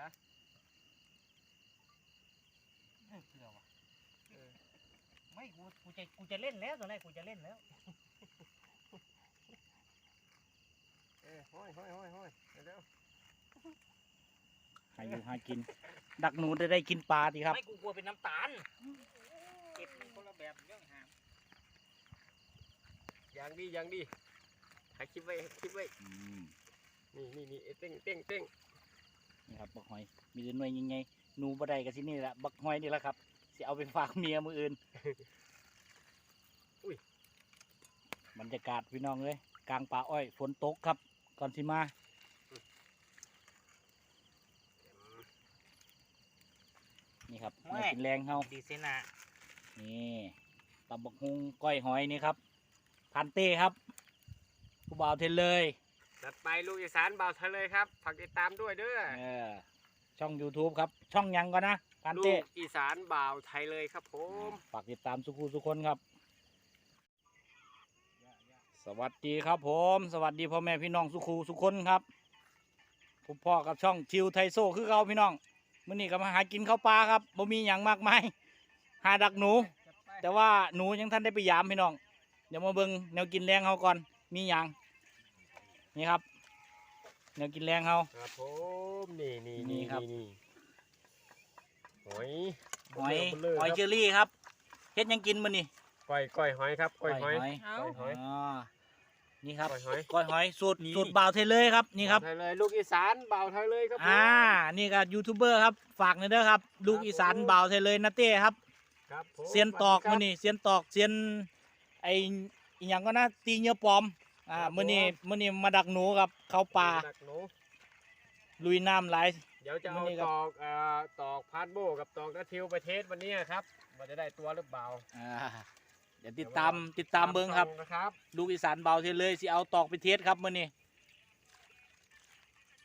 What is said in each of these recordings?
ละเออเผื่อว่ะไม่กูกูจะกูจะเล่นแล้วตอนแรกกูจะเล่นแล้ว เออห้อยห้อยห้อยห้อยเร็วหาอยู่หากิน ดักหนูจะได้กินปลาดีครับ ไม่กูกลัวเป็นน้ำตาลเก็บคนละแบบเรื่องหางๆอย่างดีอย่างดีถ่ายคลิปไว้คลิปไว้อืมนี่นี่นี่เอ้ยเต้งเต้งเต้ง นี่ครับบักหอยมีแต่หน่วยยังไงหนูบ่ได้ก็สินี่แหละบักหอยนี่แหละครับสิเอาไปฝากเมียมืออื่นอุ้ย บรรยากาศพี่น้องเลยกลางป่าอ้อยฝนตกครับ ก่อนสิมานี่ครับแนวกินแรงเฮาดีเซน่ะนี่ตับบักฮุงก้อยหอยนี่ครับพันเต้ครับผู้บ่าวเทนเลย จัดไปลูกอีสานบ่าวทะเลครับฝากติดตามด้วยเด้อเออช่อง YouTube ครับ ช่องหยังก่อนนะพันลูเต้กอีสานบ่าวไทยเลยครับผม ฝากติดตามสุขุสุคนครับ สวัสดีครับผม สวัสดีพ่อแม่พี่น้องสุขุสุคนครับผมพ่อกับช่องชิวไทโซคือเขาพี่น้องมื่อนี้ก็มาหากินข้าวปลาครับบ่มีอย่างมากมายหาดักหนูจัดไปแต่ว่าหนูยังท่านได้ไปยามพี่น้อง เดี๋ยวมาเบิ่งแนวกินแรงเขาก่อน มีอย่าง นี่ครับแนวกินแรงเขา ครับผมนี่นี่นี่นี่ครับ นี่หอย หอยเบลหอยคเชรับอรี่ครับเฮ็ดหยังกินมื้อนี่ก้อยก้อยหอยครับก้อยหอยหอยก้อยหอย อ๋อนี่ครับก้อยหอย ก้อยหอยสูตรสูตรบ่าวเทเลยครับนี่ครับ ไทยเลยลูกอีสานบ่าวไทยเลยครับผม อ่า นี่ก็ยูทูบเบอร์ครับ ฝากหน่อยเด้อครับ ลูกอีสานบ่าวเทเลยนะเต้ครับ ครับผมเซียนตอกสวัมื้สอดีนี้เซียนตอกเซียนไออีหยังก็นะตีเหยอะปลอม อ่าครับมื้อนี้ผมมื้อนี้มาดักหนูครับ เข้าครับป่าดักหนูลุยน้ำหลายเดี๋ยวจะวัเอานนี้ครับตอกเอ่อตอกพาร์ทโบกับตอกนาทิวไปเทสวันนี้ครับว่าจะได้ตัวหรือเปล่าอ่าเดี๋ยวติดตามติดตามเบิ่งครับตามช่องนะครับ ลูกอีสานบ่าวเทเลยสิเอาตอกไปเทสครับมื้อนี้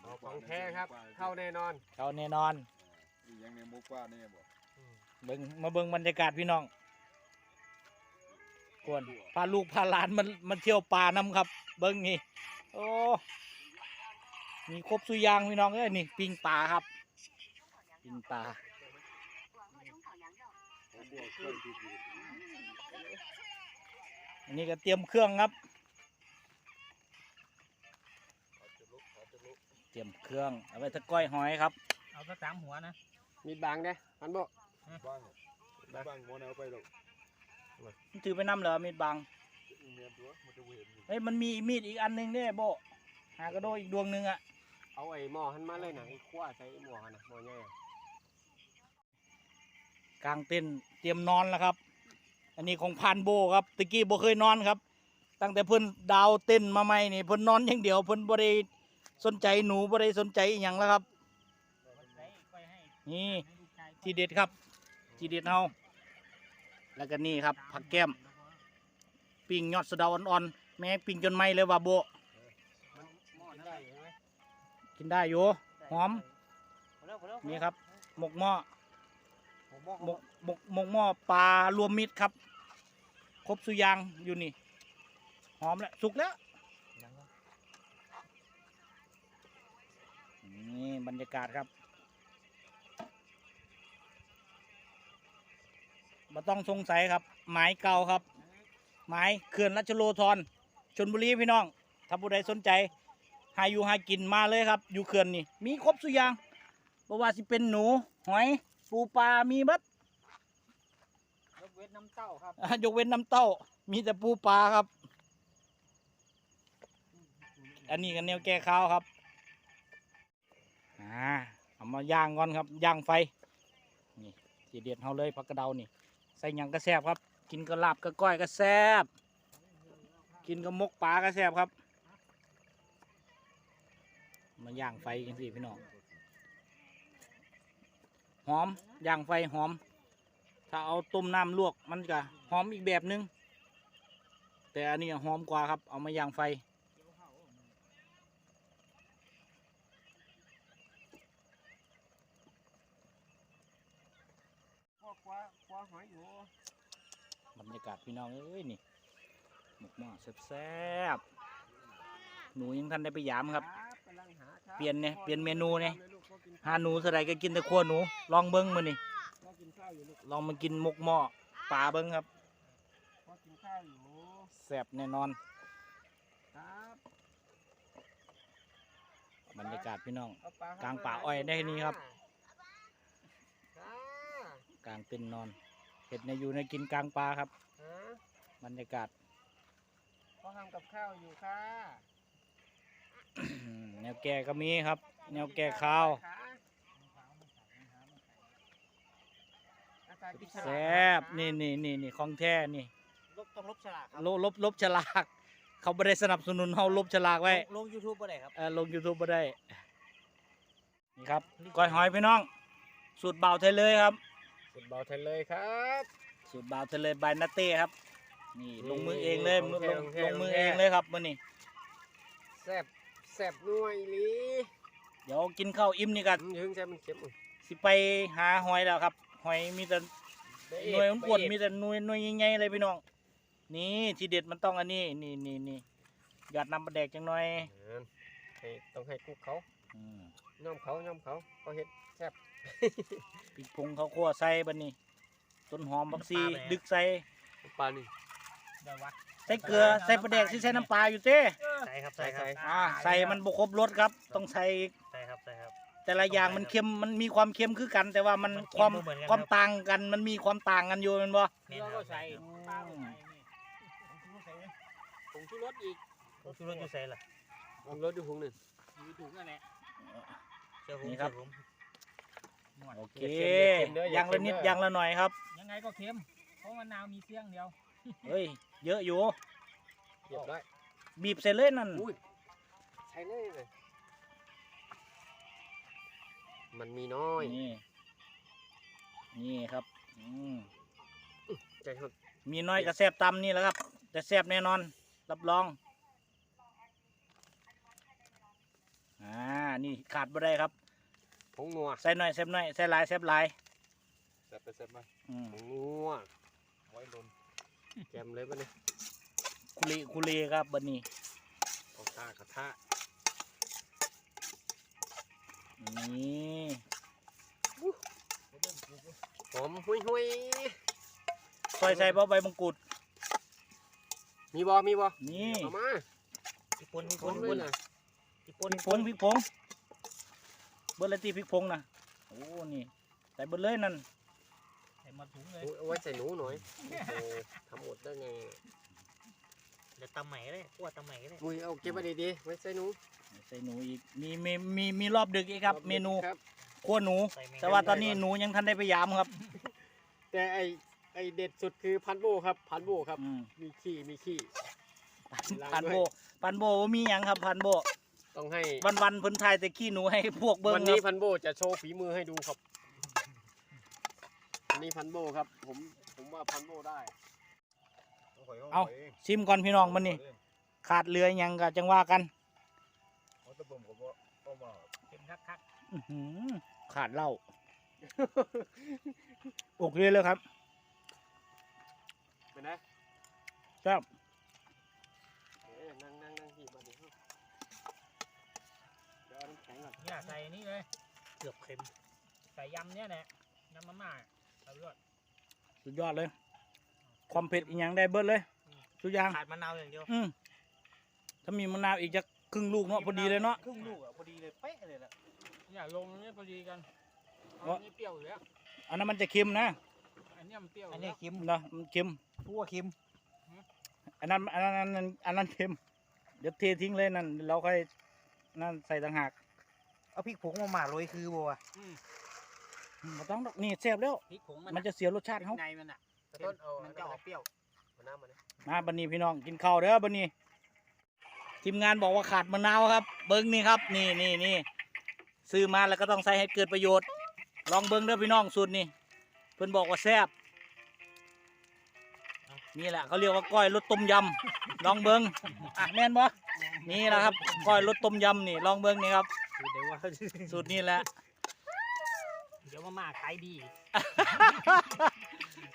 เอาของแท้ครับเข้าแน่นอนเขาแน่นอนอีหยังในมุกว่านี่บ่เบิ่งมาเบิ่งบรรยากาศพี่น้อง กวนพาลูกพาหลานมันมันเที่ยวป่านํครับ เบิ่งนี่โอ้มีครบสุอยางพี่น้องเอ้ยนี่ปิ้งปลาครับปิ้งปลาผมบวกเครื่องที่ดีอันนี้ก็เตรียมเครื่องครับ เตรียมเครื่องเอาไว้ถ้าก้อยหอยครับ เอาสักสามหัวนะ มีดบางเด้พันโบบ้างบ้างโมนเอาไปหรอก มันถือไปน้ำเหรอมีดบางเมียนตัวมันจะเห็นอยู่เฮ้ยมันมีมีดอีกอันหนึงเนี่ยโบหากระโดดอีกดวงหนึงอะเอาไอ้หม้อหันมาเลยนะไอ้ขั้วใส่ไอ้หม้อหันนะหม้อใหญ่อะกลางเต้นท์เตรียมนอนแล้วครับ อันนี้ของพานโบครับตะกี้โบเคยนอนครับ ตั้งแต่เพิ่นดาวเต้นท์มาใหม่นี่เพิ่นนอนอย่างเดียวเพิ่นบ่ได้สนใจหนูบ่ได้สนใจอหย่างแล้วครับ นี่ ทีเด็ดครับ ทีเด็ดเฮา แล้วก็นี่ครับผักแก้มปิ้งยอดสะเดาอ่อนๆแม่ปิ้งจนไหมเลยว่าโบกินได้อยู่หอมนี่ครับ หมกหม้อหมกหมกหมกหม้อปลารวมมิตรครับ ครบสุยางอยู่นี่ หอมแล้วสุกแล้วนี่บรรยากาศครับ มาต้องสงสัยครับ หมายเก่าครับ หมายเขื่อนรัชโลธรชนบุรีพี่น้อง ถ้าผู้ใดสนใจ หาอยู่หากินมาเลยครับ อยู่เขื่อนนี่ มีครบสุอยางบ่ว่าสิเป็นหนู หอย ปูปลา มีเบัดยกเว้นน้ำเต้าครับอะยกเว้นน้ำเต้า มีแต่ปูปลาครับ อันนี้กันแนวแก้ข้าวครับ อ่า เอามาย่างก่อนครับ ย่างไฟ นี่ทีเด็ดเขาเลยผักกระเดานี่ ใส่หยังก็แซ่บครับ กินก็ลาบก็ก้อยก็แซ่บกินก็มกปลาก็แซ่บครับ มาย่างไฟกันสิพี่น้องหอมย่างไฟหอม ถ้าเอาต้มน้ำลวกมันก็หอมอีกแบบนึง แต่อันนี้หอมกว่าครับ เอามาย่างไฟ พวก คว้าคว้าหอยอยู่บรรยากาศพี่น้องเอ้ยนี่หมกหม้อแซ่บๆหนูยังท่านได้ไปยามครับไปำลังหาครับเปลี่ยนเนี่ยเปลี่ยนเมนูเนี่ยลูกพ่อกินหาหนูเท่าไรก็กินแต่ขั้วหนู ลองเบิ้งมื้อนี่พ่อกินข้าวอยู่ลูกลองมากินหมกหม้อปลาเบิ้งครับพ่อกินข้าวอยู่แซ่บแน่นอน ครับบรรยากาศพี่น้อง เอาปลกลางป่าอ้อยได้นี่ครับค่ะ กลางเต็นท์นอนเห็ดในอยู่ในกินกลางปลาครับฮะบรรยากาศพ่อทำกับข้าวอยู่ค่ะแนวแก่ก็มีครับ แนวแก่ข้าวแซ่บนี่นี่นี่นี่ของแท้นี่ลบต้องลบฉลากครับลบลบลบฉลาก เขาไม่ได้สนับสนุนเฮาลบฉลากไว้ลงยูทูบบ่ได้ครับเออลง YouTube มาได้ นี่ครับก้อยหอยพี่น้อง สูตรเบาไทยเลยครับ สุดเบาเทนเลยครับสูตรเบาไทยเลยบายนาเต้ครับ นี่นี่ลงมือเองเลยของลงแท้ลงของแท้ลงมือของแท้เองเลยครับมื่อนี้แซ่บแซ่บนัวอีหลีเดี๋ยวกินข้าวอิ่มนี่กันอืมถึงแซ่บมันเค็มสิไปหาหอยแล้วครับ หอยมีแต่หน่วยอ้วนๆมีแต่หน่วยหน่วยใหญ่ๆเลยพี่น้อง นี่ทีเด็ดมันต้องอันนี้นี่นี่นี่หยอดน้ำปลาแดกจังหน่อย ให้ต้องให้กุ๊กเขาอืมย่อมเขาย่อมเขาเขาเฮ็ดแซ่บ พริกผงข้าวคั่วใส่บัดนี้ ต้นหอมบักซีน้ำปลาแหม ดึกใส่ปลานี่ ได้วะใส่เกลือใส่ปลาแดกที่ใส่น้ำปลาอยู่เต้ใส่ครับใส่ครับ อ่าใส่มันบกครบรสครับ ต้องใส่อีกใส่ครับใส่ครับ แต่ละอย่างมันเค็มมันมีความเค็มคือกัน แต่ว่ามันมันเค็มความบ่เหมือนกันความครับต่างกันมันมีความต่างกันอยู่แมันบ่เกลือก็ใส่ปลาก็ใส่นี่ผงชูรสอีกผงชูรสอยู่ใส่ล่ะผงรสอยู่ผงหนึ่งอยู่ถุงนั่นแหละเชื่อผมนี่ครับ เชื่อผม โอเคเค็มเด้ออย่างละนิดอย่างละหน่อยครับ ยังไงก็เค็ม เพราะมะนาวมีเสี้ยงเดียว เฮ้ย เยอะอยู่ เรียบร้อยบีบใส่เลยนั่น อุ้ยใช้เลยเลย มันมีน้อย นี่ นี่ครับ อืมใจหดมีน้อยกับแซบตำนี่แหละครับ แต่แซบแน่นอน รับรอง อ่า นี่ขาดบ่ได้ครับ ผงนัวใส่หน่อยแซบหน่อยใส่หลายแซบหลายแซ่บไปแซ่บมาอืมผงนัวไว้ลนแกมเลยปะเนี่ยคุรีคุรีครับบัดนี้เอาตากระทะนี่หอมหุยหุยซอยใส่เบาใบมงกุฎมีบ่มีบ่นี่เอามาพี่ปุ้นพี่คปุ้นนเลปุ้ยนนะพี่ปุ้นพริก ผงพริกผงเบอร์ละตีพริกผงนะโอ้นี่ใส่เบอร์เลยนั่นใส่มาถุงเลยเอาไว้ใส่หนูหน่อยโอ้โหทำหมดได้ไงเดี๋ยวตำใหม่ก็ได้คั่วตำใหม่ก็ได้อุ้ยเอาเก็บไว้ดีๆไว้ใส่หนูใส่หนูอีกมีมีมีมีรอบดึกอีกครับ เมนูครับ ขั้วหนู ใส่แมงแต่ว่าตอนนี้หนูยังทันได้พยายามครับแต่ไอไอเด็ดสุดคือพันโบครับ พันโบครับ อืมมีขี้มีขี้ล้างพันด้วยโบพันโบบ่มีหยังครับพันโบ ต้องให้วันวันๆเพิ่นทายแต่ขี้หนูให้พวกเบิ้งวันคนี้รับพันโบจะโชว์ฝีมือให้ดูครับวันนี้พันโบครับ ผมผมว่าพันโบได้เอาชิมก่อนพี่น้องมันนี่ขาดเรือหยังก็จังว่ากันเอาแตะบ่มก็บ่เอามาเค็มคักคักอื้อหือขาดเหล้าโอเคเลยครับเป็นไงครับ เอาน้ำแข็งก่อนๆเนี่ยใส่นี่เลยเกือบเค็มใส่ยำเนี่ยแหละยำมาม่าใส่ไปด้วยสุดยอดเลย ความเผ็ดอีกอย่างได้เบิดเลยทุกอย่างขาดมะนาวอย่างเดียวอืมถ้ามีมะนาวอีกจะครึ่งลูกเนาะพอดีเลยเนาะครึ่งลูกอะพอดีเลยเป๊ะเลยล่ะเนี่ยลงนี่พอดีกันวะอันนี้เปรี้ยวอยู่แล้วอันนั้นมันจะเค็มนะอันเนี้ยมันเปรี้ยวอันนี้เค็มเนาะมันเค็มทั่วเค็มอันนั้นอันนั้นอันนั้นอันนั้นเค็มเดี๋ยวเททิ้งเลยนั่นเราค่อยนั่นใส่ต่างหาก เอาพริกผงมาหมาโรยคือบัวอืมบ่ต้องดอกนี่แซ่บแล้ว พริกผงมันมันจะเสียรสชาติเขาในมันอะต้นเอามันจะออกเปรี้ยวมะนาวมาเนี่ยมาบันนี้พี่น้องกินข้าวเด้อบันนี้ทีมงานบอกว่าขาดมะนาวครับ เบิ้งนี่ครับ นี่นี่นี่ซื้อมาแล้วก็ต้องใส่ให้เกิดประโยชน์ ลองเบิ้งเด้อพี่น้องสูตรนี่เพิ่นบอกว่าแซ่บนี่แหละเขาเรียกว่าก้อยรสต้มยำลองเบิ้งอะแม่นบ่นี่แหละครับก้อยรสต้มยำนี่ลองเบิ้งนี่ครับเดี๋ยวว่า สูตรนี้แหละ เดี๋ยวมาม่าขายดี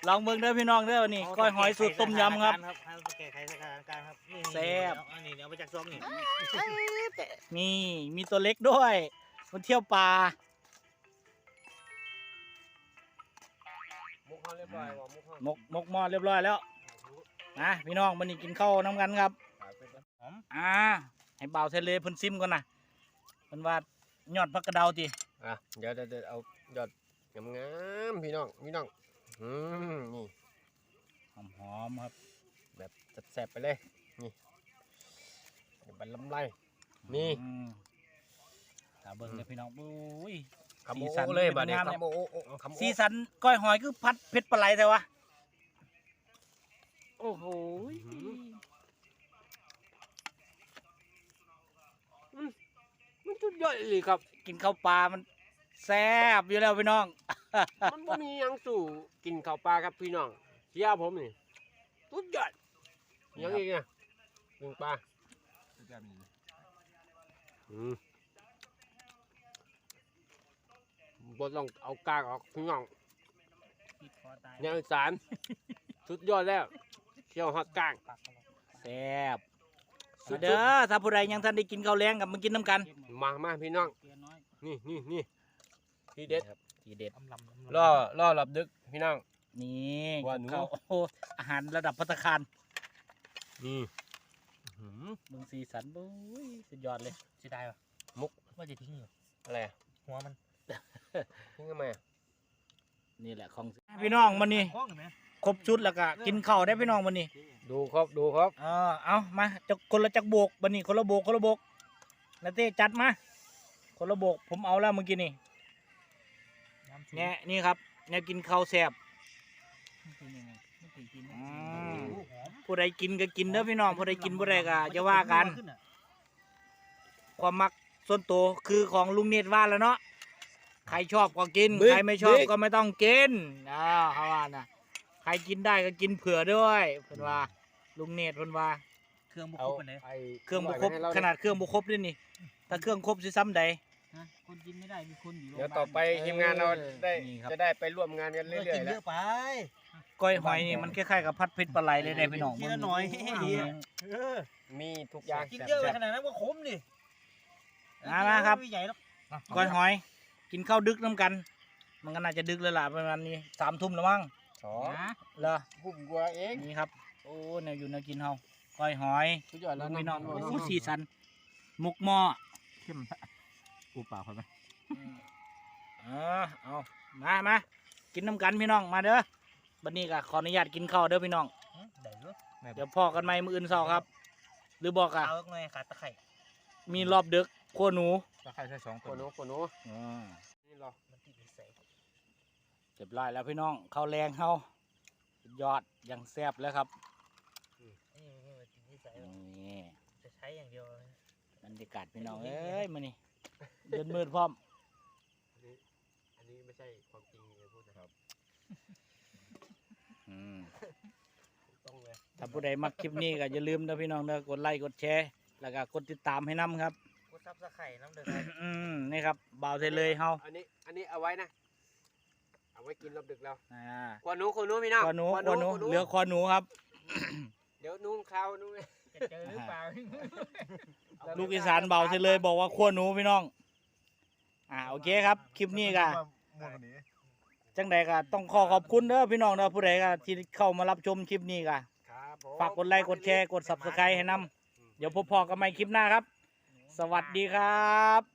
ลองเบิ่งเด้อพี่น้องเด้อวันนี้ก้อยหอยสูตรต้มยำครับให้แก้ไขสถานการณ์ครับนี่แซ่บเอาอันนี้เอาไปจากซองนี่นี่มีตัวเล็กด้วยมันเที่ยวปลา มุกเขาเรียบร้อยว่ะมุกเขามกมกหม้อเรียบร้อยแล้วนะพี่น้องวันนี้กินข้าวน้ำกันครับขายไปแล้วอ่า ให้เบาวทะเลเพิ่นซิมก่อนนะเพิ่นว่า ยอดพักกระเดาติอะเดี๋ยวเดี๋ยวเดี๋ยวเอายอดงามๆพี่น้องพี่น้องอืมนี่หอมๆครับ แบบแซ่บๆไปเลย นี่เดี๋ยวบันลำไรนี่อืมตาเบิ่งเลยพี่น้องบุ้ยคำสีโอสันเลยเป็นบัดนี้งามเนี่ยคำโอโอโอคำโอสีสันก้อยหอยคือพัดเพชรปลาไหลแต่วะโอ้โห มันสุดยอดเลยครับ กินข้าวปลามันแซ่บอยู่แล้วพี่น้อง มันบ่มีหยังสู่กินข้าวปลาครับพี่น้องเชียร์ผมนี่สุดยอดยังอีกอะกินปลาจะจะมีอืมบ่ต้องเอากากออกพี่น้องติดคอตายแนวอีสาน สุดยอดแล้วเคี่ยวหักกางปักกันแล้วแซ่บ สุดเด้อถ้าผู้ใดยังท่านได้กินข้าวแรงกับมากินน้ำกันมามาพี่น้องเกลือน้อยนี่นี่นี่ทีเด็ดครับทีเด็ดอำลำอำลำล่อล่อหลับดึกพี่น้อง นี่ว่าหนูข้าวโอ้โหอาหารระดับพัตตาคารนี่อื้อหือ มึงสีสันบุ้ยสุดยอดเลยเสียดายว่ะมุก ว่าจะทิ้งอยู่อะไรอะหัวมันทิ้งทำไมอะนี่แหละของพี่น้องมันนี่คล้องเห็นไหม ครบชุดแล้วก็กินข้าวได้พี่น้องมันนี่ดูครับดูครับเออเอามาจะคนละจักโบกบันนี้คนละโบกคนละโบกนาเต้จัดมาคนละโบกผมเอาแล้วเมื่อกี้นี่น้ำเนี่ยนี่ครับเนี่ยกินข้าวแซ่บมันเป็นยังไงมันเป็นกินอืมโอ้หอมผู้ใดกินก็กินเด้อพี่น้องผู้ใดกินผู้ใดก็จะว่ากันขึ้อะความมักส่วนตัวคือของลุงเนตรว่าแล้วเนาะใครชอบก็กินบิ๊กใครไม่ชอบบิ๊กก็ไม่ต้องกินอ่าเขาว่านะ ใครกินได้ก็กินเผื่อด้วยเพิ่นว่า ลุงเนตรเพิ่นว่า เครื่องบุกเอาคุกกันเลยไอ้เครื่องบุครบให้เาขนาดเครื่องบุครบด้วยนี่ถ้าเครื่องครบสิซ้ำใด ฮะคนกินไม่ได้มีคนอยู่โรงพเดี๋ยยาวบาลต่อไปทีมงานเราได้นี่ครับ จะได้ไปร่วมงานกันเอเรื่ออยกินๆเยแล้วอะไปก้อยหอยนี่มันคล้ายๆกับพัดเพชรปลาไหลเลยได้พี่น้องทีละหน่อยอืมเออมีทุกอย่างกินเยอะไปขนาดนั้นก็ขมดิมามาครับ ไม่ใหญ่หรอกก้อยหอย กินข้าวดึกน้ำกัน มันก็น่าจะดึกแล้วล่ะประมาณนี้สามทุ่มแล้วมั้ง สอนะเหรอหุ่มกว่าเองนี่ครับ โอ้แนวอยู่แนวกินเฮาก้อยหอยสุดยอดแล้วพี่น้องำโอ้สีสันหมุกหม้อเข้มอูปากเขาไหมเออเอามามากินน้ำกันพี่น้องมาเด้อบัดนี้ก็ขออนุญาตกินข้าวเด้อพี่น้องได้เยอะเดี๋ยวพ่อกันใหม่มื้ออื่นเช้าครับ หรือบอกอะเอาหน่อยขาดตะไคร่มีรอบดึกขั้วหนูถ้าใครใช้สองโคตัวโนโคโนอ่านี่รอมันติดนิสัย เรียบร้อยแล้วพี่น้องข้าวแรงเฮาสุดยอดอย่างแซ่บแล้วครับนี่มันติดนิสัยนี่จะใช้อย่างเดียวบรรยากาศพี่น้องเอ้ยมานี่เดินมืดพร้อมอันนี้อันนี้ไม่ใช่ความจริงอย่าพูดนะครับอืมต้องเลยถ้าผู้ใดมักคลิปนี้ก็อย่าลืมนะพี่น้องเด้อกดไลค์กดแชร์แล้วก็กดติดตามให้นํครับกูซับตะไคร่น้ำเดือดครับอืมนี่ครับบ่าวเทเลยเฮาอันนี้อันนี้เอาไว้นะ เอาไว้กินรอบดึกแล้วอ่าโคโนโคโนพี่น้องคอหนูโคอหนูโคเหลือคอหนูครับ เดี๋ยวนุ่งคราวนุ่งจะเจอหรือเปล่า ลูกอีสานเบาเทเลยบอกว่าขั้วหนูพี่น้อง อ่าโอเคครับคลิปนี้ก็ม่วนกว่านี้จังใดก็ต้องขอขอบคุณเด้อพี่น้องเด้อผู้ใดก็ที่เข้ามารับชมคลิปนี้ก็ครับผม ฝากกดไลค์กดแชร์กด subscribe ให้นํเดี๋ยวพบพอกันใหม่คลิปหน้าครับ สวัสดีครับ